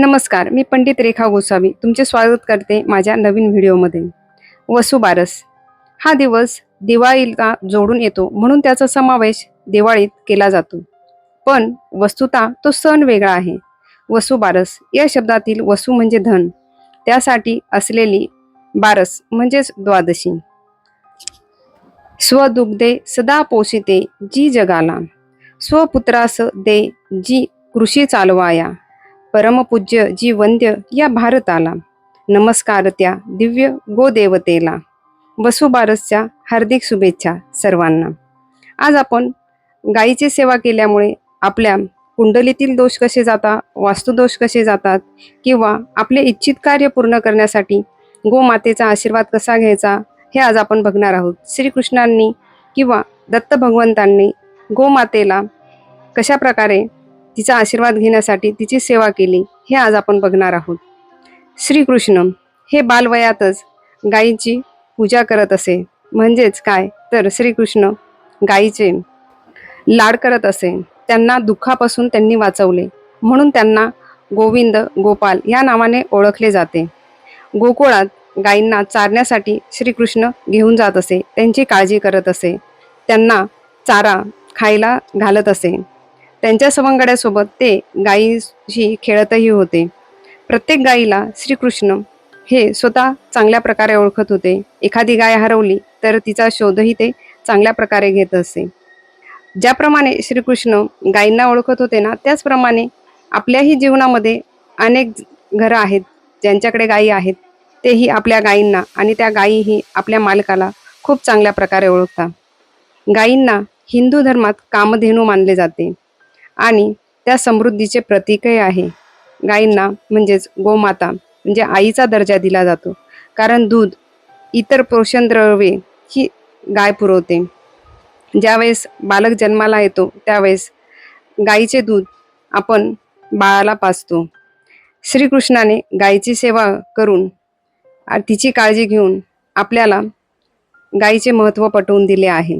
नमस्कार मी पंडित रेखा गोसावी तुमचे स्वागत करते माझ्या नवीन व्हिडिओमध्ये. वसुबारस हा दिवस दिवाळीला जोडून येतो म्हणून त्याचा समावेश दिवाळीत केला जातो. पण वस्तुता तो सण वेगळा आहे. वसुबारस या शब्दातील वसु म्हणजे धन. त्यासाठी असलेली बारस म्हणजेच द्वादशी. स्वदुग्धे सदा पोषिते जी जगाला. स्वपुत्रास दे जी कृषी चालवाया. परमपूज्य जी वंद्य या भारताला. नमस्कार त्या दिव्य गोदेवतेला. वसुबारसच्या हार्दिक शुभेच्छा सर्वांना. आज आपण गायीची सेवा केल्यामुळे आपल्या कुंडलीतील दोष कसे जातात वास्तुदोष कसे जातात किंवा आपले इच्छित कार्य पूर्ण करण्यासाठी गोमातेचा आशीर्वाद कसा घ्यायचा हे आज आपण बघणार आहोत. श्रीकृष्णांनी किंवा दत्त भगवंतांनी गोमातेला कशा प्रकारे तिचा आशीर्वाद घेण्यासाठी तिची सेवा केली हे आज आपण बघणार आहोत. श्रीकृष्ण हे बालवयातच गायीची पूजा करत असे. म्हणजेच काय? तर श्रीकृष्ण गायीचे लाड करत असे. त्यांना दुःखापासून त्यांनी वाचवले. म्हणून त्यांना गोविंद गोपाल या नावाने ओळखले जाते. गोकुळात गायींना चारण्यासाठी श्रीकृष्ण घेऊन जात असे. त्यांची काळजी करत असे. त्यांना चारा खायला घालत असे. त्यांच्या सवंगड्यासोबत ते गायीशी खेळतही होते. प्रत्येक गायीला श्रीकृष्ण हे स्वतः चांगल्या प्रकारे ओळखत होते. एखादी गाय हरवली तर तिचा शोधही ते चांगल्या प्रकारे घेत असे. ज्याप्रमाणे श्रीकृष्ण गायींना ओळखत होते ना त्याचप्रमाणे आपल्याही जीवनामध्ये अनेक घरं आहेत ज्यांच्याकडे गायी आहेत तेही आपल्या गायींना आणि त्या गायीही आपल्या मालकाला खूप चांगल्या प्रकारे ओळखतात. गायींना हिंदू धर्मात कामधेनू मानले जाते. आणि त्या समृद्धीचे प्रतीकही आहे. गायींना म्हणजेच गोमाता म्हणजे आईचा दर्जा दिला जातो. कारण दूध इतर पोषण द्रव्ये ही गाय पुरवते. ज्यावेळेस बालक जन्माला येतो त्यावेळेस गाईचे दूध आपण बाळाला पाजतो. श्रीकृष्णाने गायीची सेवा करून तिची काळजी घेऊन आपल्याला गायीचे महत्त्व पटवून दिले आहे.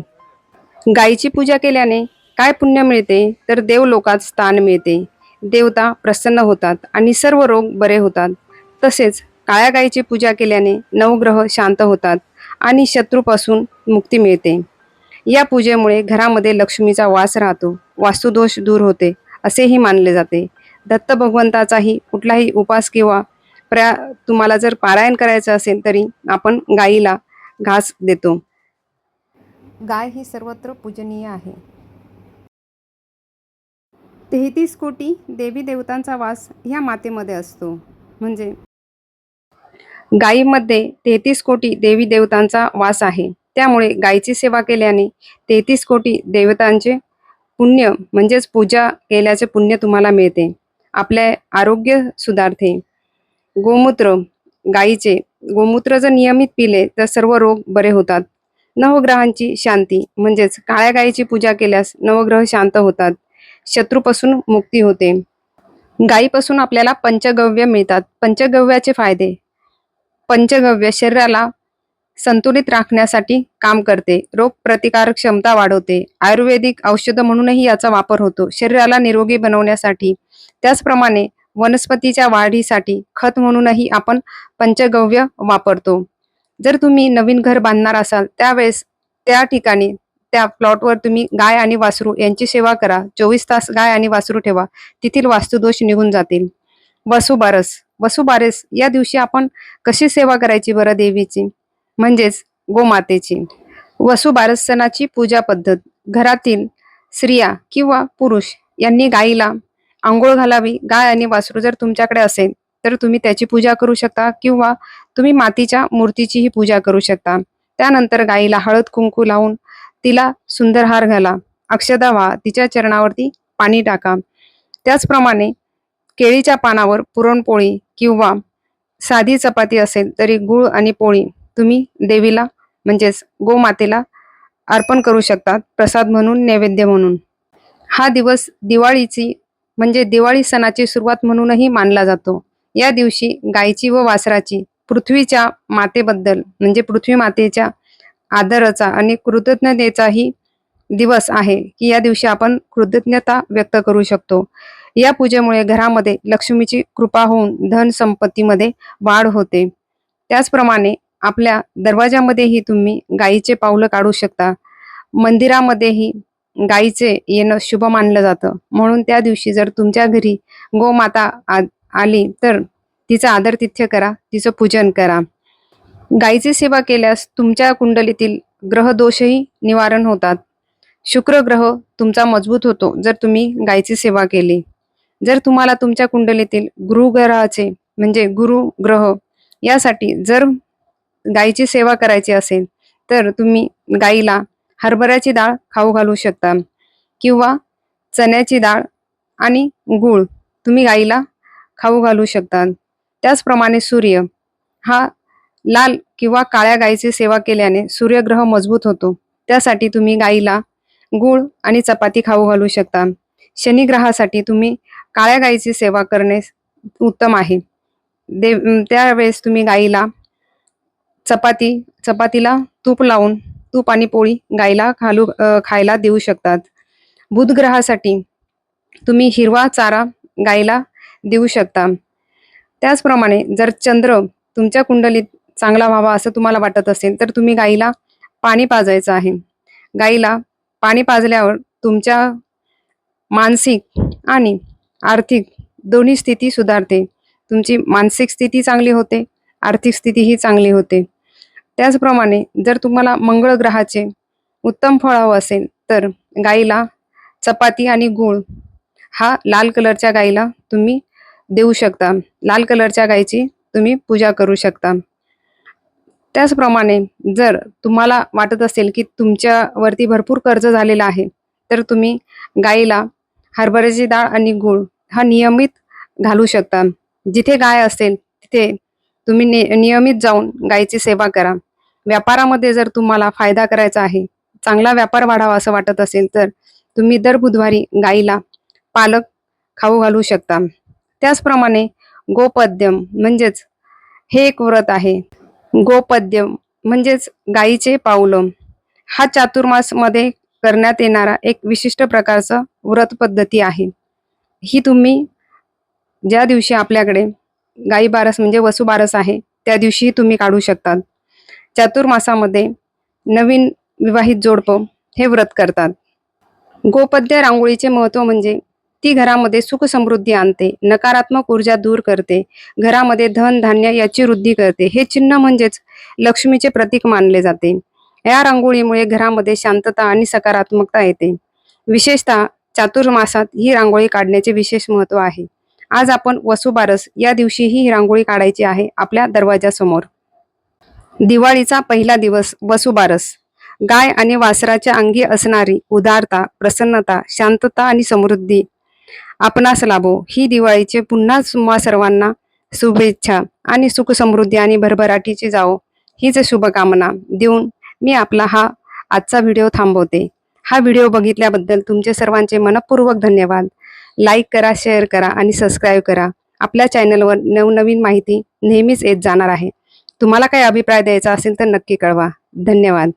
गायीची पूजा केल्याने काय पुण्य मिळते तर देवलोकात स्थान मिळते. देवता प्रसन्न होतात आणि सर्व रोग बरे होतात. तसेच काळ्या गायीची पूजा केल्याने नवग्रह शांत होतात आणि शत्रूपासून मुक्ती मिळते. या पूजेमुळे घरामध्ये लक्ष्मीचा वास राहतो वास्तुदोष दूर होते असेही मानले जाते. दत्त भगवंताचाही कुठलाही उपास किंवा प्रया तुम्हाला जर पारायण करायचं असेल तरी आपण गायीला घास देतो. गाय ही सर्वत्र पूजनीय आहे. तेहतीस कोटी देवी देवतांचा वास ह्या मातेमध्ये असतो. म्हणजे गायीमध्ये तेहतीस कोटी देवी देवतांचा वास आहे. त्यामुळे गायीची सेवा केल्याने तेहतीस कोटी देवतांचे पुण्य म्हणजेच पूजा केल्याचे पुण्य तुम्हाला मिळते. आपले आरोग्य सुधारते. गोमूत्र गायीचे गोमूत्र जर नियमित पिले तर सर्व रोग बरे होतात. नवग्रहांची शांती म्हणजेच काळ्या गायीची पूजा केल्यास नवग्रह शांत होतात. शत्रूपासून मुक्ती होते. गायीपासून आपल्याला पंचगव्य मिळतात. पंचगव्याचे फायदे. पंचगव्य शरीराला संतुलित राखण्यासाठी काम करते. रोग प्रतिकारक क्षमता वाढवते. आयुर्वेदिक औषध म्हणूनही याचा वापर होतो. शरीराला निरोगी बनवण्यासाठी. त्याचप्रमाणे वनस्पतीच्या वाढीसाठी खत म्हणूनही आपण पंचगव्य वापरतो. जर तुम्ही नवीन घर बांधणार असाल त्यावेळेस त्या ठिकाणी त्या प्लॉटवर तुम्ही गाय आणि वासरू यांची सेवा करा. चोवीस तास गाय आणि वासरू ठेवा. तेथील वास्तुदोष निघून जातील. वसुबारस. वसुबारस या दिवशी आपण कशी सेवा करायची बरं देवीची? म्हणजेच गोमातेची. वसुबारस सणाची पूजा पद्धत. घरातील स्त्रिया किंवा पुरुष यांनी गायीला आंघोळ घालावी. गाय आणि वासरू जर तुमच्याकडे असेल तर तुम्ही त्याची पूजा करू शकता किंवा तुम्ही मातीच्या मूर्तीचीही पूजा करू शकता. त्यानंतर गायीला हळद कुंकू लावून तिला सुंदर हार घाला. अक्षदा व्हा तिच्या चरणावरती पाणी टाका. त्याचप्रमाणे केळीच्या पानावर पुरणपोळी किंवा साधी चपाती असेल तरी गूळ आणि पोळी तुम्ही देवीला म्हणजेच गोमातेला अर्पण करू शकतात. प्रसाद म्हणून नैवेद्य म्हणून. हा दिवस दिवाळीची म्हणजे दिवाळी सणाची सुरुवात म्हणूनही मानला जातो. या दिवशी गायीची व वासराची पृथ्वीच्या मातेबद्दल म्हणजे पृथ्वी मातेच्या आदराचा आणि कृतज्ञतेचाही दिवस आहे की या दिवशी आपण कृतज्ञता व्यक्त करू शकतो. या पूजेमुळे घरामध्ये लक्ष्मीची कृपा होऊन धन संपत्तीमध्ये वाढ होते. त्याचप्रमाणे आपल्या दरवाजामध्येही तुम्ही गायीचे पावलं काढू शकता. मंदिरामध्येही गायीचे येणं शुभ मानलं जातं. म्हणून त्या दिवशी जर तुमच्या घरी गोमाता आ- आली तर तिचा आदर तिथ्य करा तिचं पूजन करा. गायीची सेवा केल्यास तुमच्या कुंडलीतील ग्रह दोषही निवारण होतात. शुक्र ग्रह तुमचा मजबूत होतो जर तुम्ही गायीची सेवा केली. जर तुम्हाला तुमच्या कुंडलीतील गुरुग्रहाचे म्हणजे गुरु ग्रह यासाठी जर गायीची सेवा करायची असेल तर तुम्ही गाईला हरभऱ्याची डाळ खाऊ घालू शकता किंवा चण्याची डाळ आणि गूळ तुम्ही गाईला खाऊ घालू शकता. त्याचप्रमाणे सूर्य हा लाल किंवा काळ्या गाईची सेवा केल्याने सूर्यग्रह मजबूत होतो. त्यासाठी तुम्ही गाईला गूळ आणि चपाती खाऊ घालू शकता. शनिग्रहासाठी तुम्ही काळ्या गाईची सेवा करणे उत्तम आहे. देव त्यावेळेस तुम्ही गाईला चपाती चपातीला तूप लावून तूप आणि पोळी गाईला खालू खायला देऊ शकतात. बुधग्रहासाठी तुम्ही हिरवा चारा गाईला देऊ शकता. त्याचप्रमाणे जर चंद्र तुमच्या कुंडलीत चांगला व्हावा असं तुम्हाला वाटत असेल तर तुम्ही गाईला पाणी पाजायचं आहे. गाईला पाणी पाजल्यावर तुमच्या मानसिक आणि आर्थिक दोन्ही स्थिती सुधारते. तुमची मानसिक स्थिती चांगली होते आर्थिक स्थितीही चांगली होते. त्याचप्रमाणे जर तुम्हाला मंगळ ग्रहाचे उत्तम फळ हवं असेल तर गाईला चपाती आणि गूळ हा लाल कलरच्या गाईला तुम्ही देऊ शकता. लाल कलरच्या गाईची तुम्ही पूजा करू शकता. त्याचप्रमाणे जर तुम्हाला वाटत असेल की तुमच्यावरती भरपूर कर्ज झालेला आहे तर तुम्ही गाईला हरभऱ्याची डाळ आणि गूळ हा नियमित घालू शकता. जिथे गाय असेल तिथे तुम्ही नियमित जाऊन गायीची सेवा करा. व्यापारामध्ये जर तुम्हाला फायदा करायचा आहे चांगला व्यापार वाढावा असं वाटत असेल तर तुम्ही दर बुधवारी गाईला पालक खाऊ घालू शकता. त्याचप्रमाणे गोपद्यम म्हणजेच हे एक व्रत आहे. गोपद्य म्हणजेच गाईचे पाऊलं. हा चातुर्मासमध्ये करण्यात येणारा एक विशिष्ट प्रकारचं व्रत पद्धती आहे. ही तुम्ही ज्या दिवशी आपल्याकडे गाई बारस म्हणजे वसुबारस आहे त्या दिवशी तुम्ही काढू शकतात. चातुर्मासामध्ये नवीन विवाहित जोडपं हे व्रत करतात. गोपद्य रांगोळीचे महत्त्व म्हणजे ती घरामध्ये सुख समृद्धी आणते नकारात्मक ऊर्जा दूर करते घरामध्ये धन धान्य याची वृद्धी करते. हे चिन्ह म्हणजेच लक्ष्मीचे प्रतीक मानले जाते. या रांगोळीमुळे घरामध्ये शांतता आणि सकारात्मकता येते. विशेषतः चातुर्मासात ही रांगोळी काढण्याचे विशेष महत्त्व आहे. आज आपण वसुबारस या दिवशीही ही रांगोळी काढायची आहे आपल्या दरवाजासमोर दिवाळीचा पहिला दिवस वसुबारस. गाय आणि वासराच्या अंगी असणारी उदारता प्रसन्नता शांतता आणि समृद्धी आपणास लाभो. ही दिवाळीचे पुन्हा तुम्हा सर्वांना शुभेच्छा आणि सुख समृद्धी आणि भरभराटीची जाओ हीच शुभकामना देऊन मी आपला हा आजचा व्हिडिओ थांबवते. हा व्हिडिओ बघितल्याबद्दल तुमचे सर्वांचे मनपूर्वक धन्यवाद. लाईक करा शेअर करा आणि सबस्क्राईब करा. आपल्या चॅनलवर नवनवीन माहिती नेहमीच येत जाणार आहे. तुम्हाला काही अभिप्राय द्यायचा असेल तर नक्की कळवा. धन्यवाद.